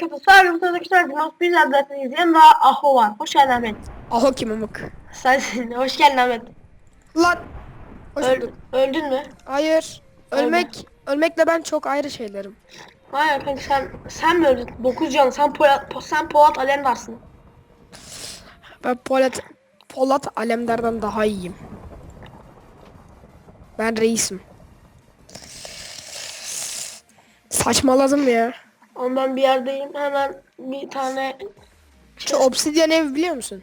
Herkese selam arkadaşlar. Dinos biz adresini izleyen daha Aho var. Hoş geldin Ahmet. Aho kim amık? Sensin. Hoş geldin Ahmet. Lan. Hoş Öl- bulduk. öldün mü? Hayır. Ölmek, ölmekle ben çok ayrı şeylerim. Hayır kanka sen sen mi öldün? 9 can. Sen Polat po, sen Polat Alemdarsın. Ben Polat, Polat Alemdar'dan daha iyiyim. Ben reisim. Saçmaladım ya. Ondan bir yerdeyim. Hemen bir tane Şu obsidyen ev biliyor musun?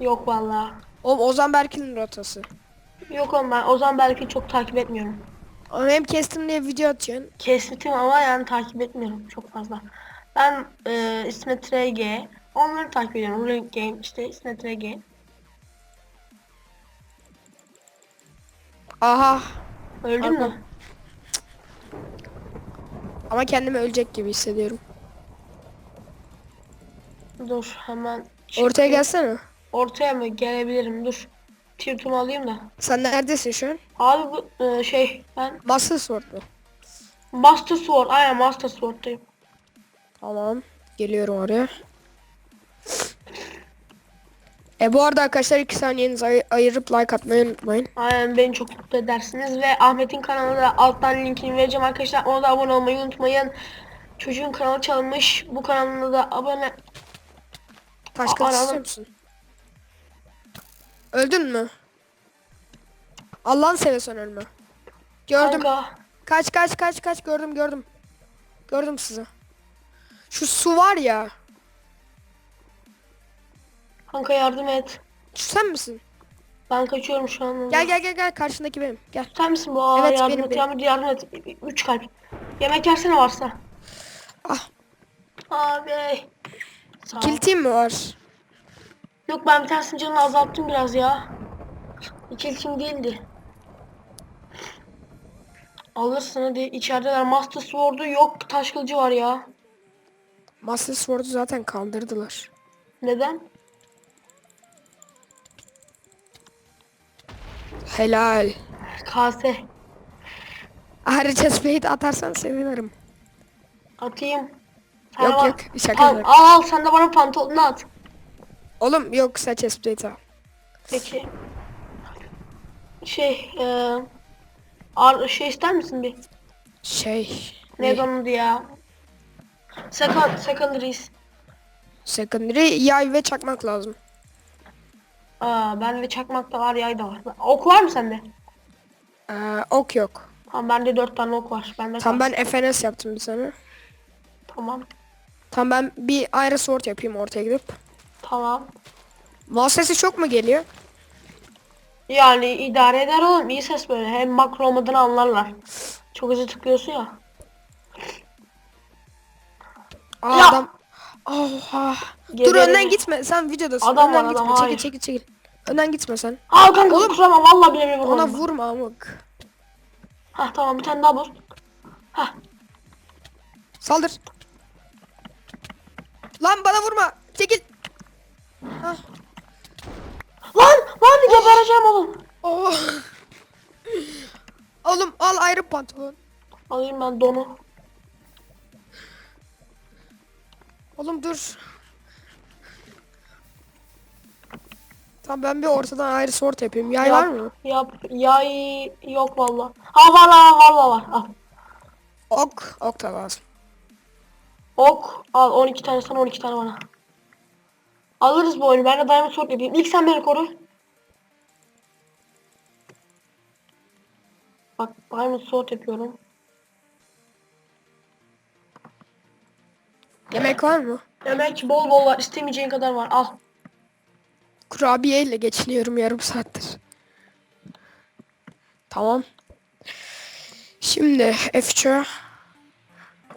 yok vallahi. O Ozan Berkin'in rotası. Yok oğlum ben Ozan belki çok takip etmiyorum. Onu hem kestim diye video atıyorsun. Kestim ama yani takip etmiyorum çok fazla. Ben e, İsmet RG onları takip ediyorum. Link Game işte İsmet RG. Aha. Öldün mü? Ama kendimi ölecek gibi hissediyorum. Dur hemen. çık- Ortaya gelsene. Ortaya mı gelebilirim? Dur. Tirtumu alayım da. Sen neredesin şu an? Abi bu e, şey ben Master Sword mu? Master Sword. Aynen Master Sword'dayım. Tamam. Geliyorum oraya. E bu arada arkadaşlar 2 saniyenizi ay- ayırıp like atmayı unutmayın. Aynen beni çok mutlu edersiniz ve Ahmet'in kanalına da alttan linkini vereceğim arkadaşlar. Ona da abone olmayı unutmayın. Çocuğun kanalı çalınmış. Bu kanalına da abone Taş kılıç istiyor musun? Öldün mü? Allah'ını seversen ölme. Gördüm. Kanka. Kaç kaç kaç kaç gördüm gördüm. Gördüm sizi. Şu su var ya. Kanka yardım et. Sen misin? Ben kaçıyorum şu an. Gel gel gel gel karşındaki benim. Gel. Sen misin bu? Aa, Evet, yardım benim, et. benim. Yardım, yardım et. Üç kalp. Yemek yersene varsa. Ah. Abi. Kiltim mi var? Yok ben bir tanesinin canını azalttım biraz ya. İkiltim değildi. Alırsın hadi içerideler. Master Sword'u yok. Taş kılıcı var ya. Master Sword'u zaten kaldırdılar. Neden? Helal. Kase. Ayrıca spade atarsan sevinirim. Atayım. Sen Yok bana- yok şaka yapıyorum. al al sen de bana pantolonu at. Oğlum yok sen spade al. Peki. Şey eee ar- şey ister misin bir? Şey. Onun diye ya? Second, secondaries. Secondary yay ve çakmak lazım. Aa, bende çakmak da var, yay da var. Ok var mı sende? Ee, ok yok. Tamam bende dört tane ok var. Bende Tam ben FNS yaptım bir sene. Tamam. Tam ben bir ayrı sword yapayım ortaya gidip. Tamam. Mouse sesi çok mu geliyor? Yani idare eder oğlum. iyi ses böyle. Hem makro olmadığını anlarlar. Çok hızlı tıklıyorsun ya. Aa, Ya! adam. Oha. Dur Geberir. önden gitme. Sen videodasın. Adam önden var, gitme. adam, çekil hayır. çekil çekil. Önden gitme sen. Aa kanka Oğlum, kusura bakma vallahi bile bile vurmadım. Ona vurma amık. Hah tamam bir tane daha bul. Hah. Saldır. Lan bana vurma. Çekil. Hah. Lan lan gebereceğim oğlum. Oh. Oğlum al ayrı pantolon. Alayım ben donu. Oğlum dur. Tamam ben bir ortadan ayrı sort yapayım. Yay Yap, var mı? Yap. Yay yok valla. Ha var var valla var. Al. Ok. Ok da lazım. Ok. Al 12 tane sana 12 tane bana. Alırız bu oyunu. Ben de Diamond Sword yapayım. İlk sen beni koru. Bak Diamond Sword yapıyorum. Yemek var mı? Demek ki bol bol var. İstemeyeceğin kadar var. Al. Kurabiye ile geçiniyorum yarım saattir. Tamam. Şimdi F3'e.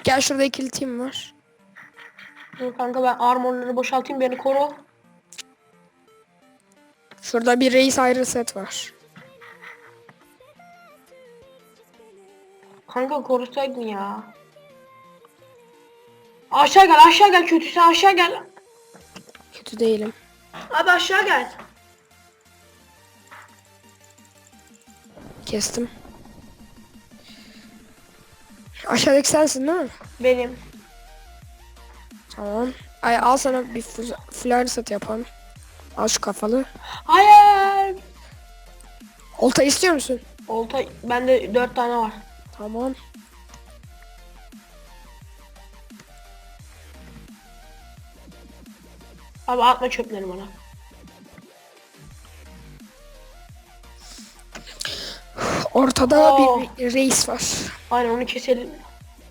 Gel şurada ikili team var. Dur kanka ben armorları boşaltayım beni koru. Şurada bir reis ayrı set var. Kanka korusaydın ya. Aşağı gel aşağı gel kötüyse aşağı gel. Kötü değilim. Abi aşağı gel. Kestim. Aşağıdaki sensin değil mi? Benim. Tamam. Ay al sana bir fl- flare set yapalım. Al şu kafalı. Hayır. Olta istiyor musun? Olta bende dört tane var. Tamam. Abi atma çöpleri bana. Ortada Oo. bir reis var. Aynen onu keselim.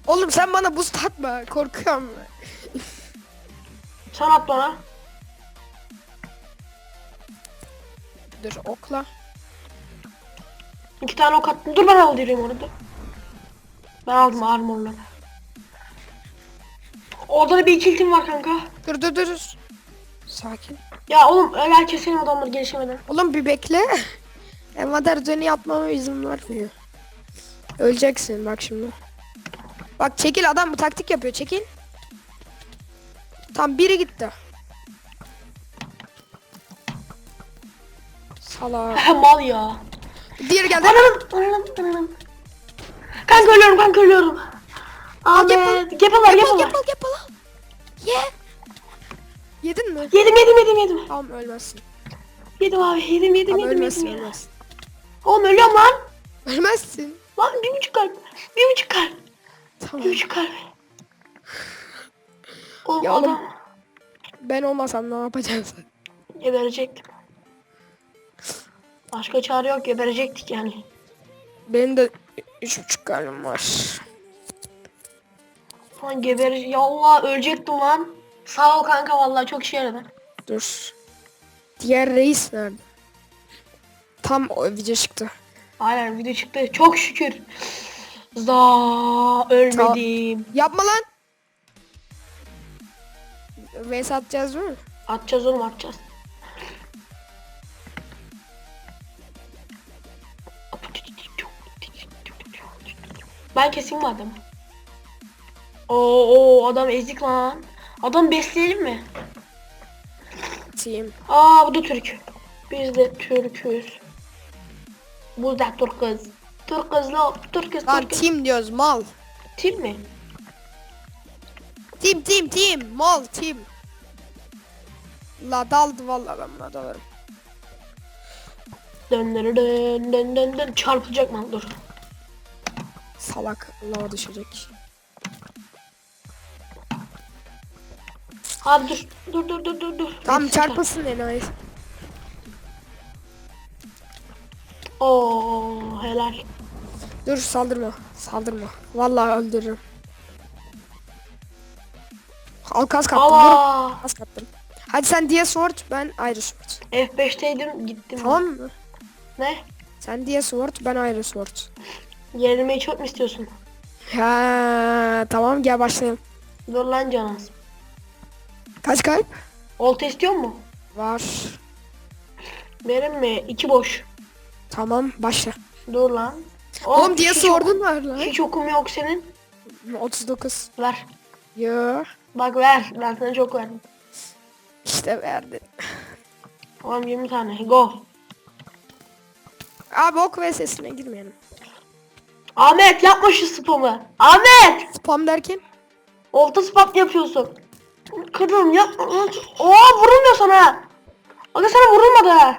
Oğlum sen bana boost atma. Korkuyorum. Sen at bana. Dur okla. İki tane ok attım. Dur ben aldırayım onu dur. Ben aldım armorları. Orada da bir kiltim var kanka. Dur dur dur. Sakin. Ya oğlum öyle keselim adamları gelişemeden. Oğlum bir bekle. Envader dönü yapmama izin vermiyor. Öleceksin bak şimdi. Bak çekil adam bu taktik yapıyor çekil. Tam biri gitti. Salak. Mal ya. Diğeri geldi. Ananım, ananım, ananım. Kanka ölüyorum, kanka ölüyorum. Gapple. gepeler, Yapal gepeler. yapal yapal. Ye. Yedin mi? Yedim, yedim, yedim, yedim. Tamam ölmezsin. Yedim abi, yedim, yedim, Tamam yedim, ölmezsin yedim. ölmezsin. Oğlum ölüyorum lan. Ölmezsin. Lan bir buçuk kalp, bir buçuk kalp, Tamam. bir buçuk kalp. Oğlum Ya oğlum. adam Ben olmasam ne yapacaksın? geberecektim. Başka çare yok, geberecektik yani. Benim de üç buçuk kalbim var. Lan gebere... Ya Allah ölecektim lan. Sağ ol kanka vallahi çok işe yaradı. Dur. Diğer reis nerede? Tam o video çıktı. Aynen video çıktı. Çok şükür. Za ölmedim. Yapma lan. Vs atacağız mi? Atacağız oğlum atacağız. Ben keseyim mi adamı? Oo, oo adam ezik lan. Adam besleyelim mi? Team. Aa bu da Türk. Biz de Türk'üz. Bu da Türk'üz. Türk'üz lan. Türk'üz Lan Türk'üz. team diyoruz mal. Tim mi? Team team team. Mal team. La daldı vallahi ben buna dalarım. Dön dön dön dön dön dön. Çarpılacak mı? Dur. Salak lava düşecek. Abi dur. Dur dur dur dur dur. Tam Hepsini çarp- çarpılsın enayi. Oo helal. Dur saldırma. Saldırma. Vallahi öldürürüm. Al kas kattım. Dur. Allah. Kas kattım. Hadi sen diye sword ben ayrı sword. F5'teydim gittim. Tamam mı? Ne? Sen diye sword ben ayrı sword. Yenilmeyi çok mu istiyorsun? Ha tamam gel başlayalım. Dur lan Canas. Kaç kalp? Olta istiyor mu? Var. Verin mi? İki boş. Tamam başla. Dur lan. Oğlum diye hiç sword'un ok- var lan. Hiç okum yok senin. 39. Ver. Yo. Bak ver. Ben sana çok verdim. İşte verdi. Tamam 20 tane. Go. Abi ok ve sesine girmeyelim. Ahmet yapma şu spamı. Ahmet. Spam derken? Olta spam yapıyorsun. Kırdım yapma. Oha vurulmuyor sana. Aga sana vurulmadı.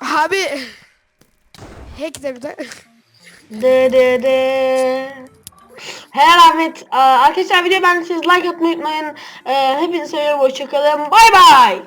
Abi. Hack de bir de. De de de. Helal Ahmet. Arkadaşlar video beğendiyseniz like atmayı unutmayın. Ee, hepinizi seviyorum. Hoşçakalın. Bay bay.